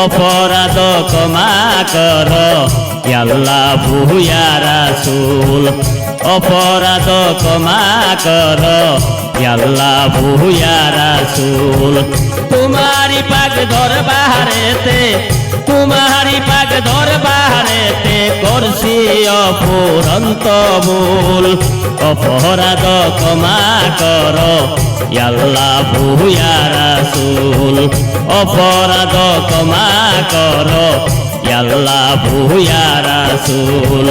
অপরাধ ক্ষমা কর। আল্লাহ ভুয়া রাসূল অপরাধ ক্ষমা কর। আল্লাহ ভুয়া রাসূল তোমারি পাক দরবারেতে তোমারি পাক দরবারেতে করছি অপুরন্ত ভুল। অপরাধ ক্ষমা কর। আল্লাহ ভুয়া রাসূল অপরাধ ক্ষমা কর ইয়াল্লা ভুয়া রাসূল।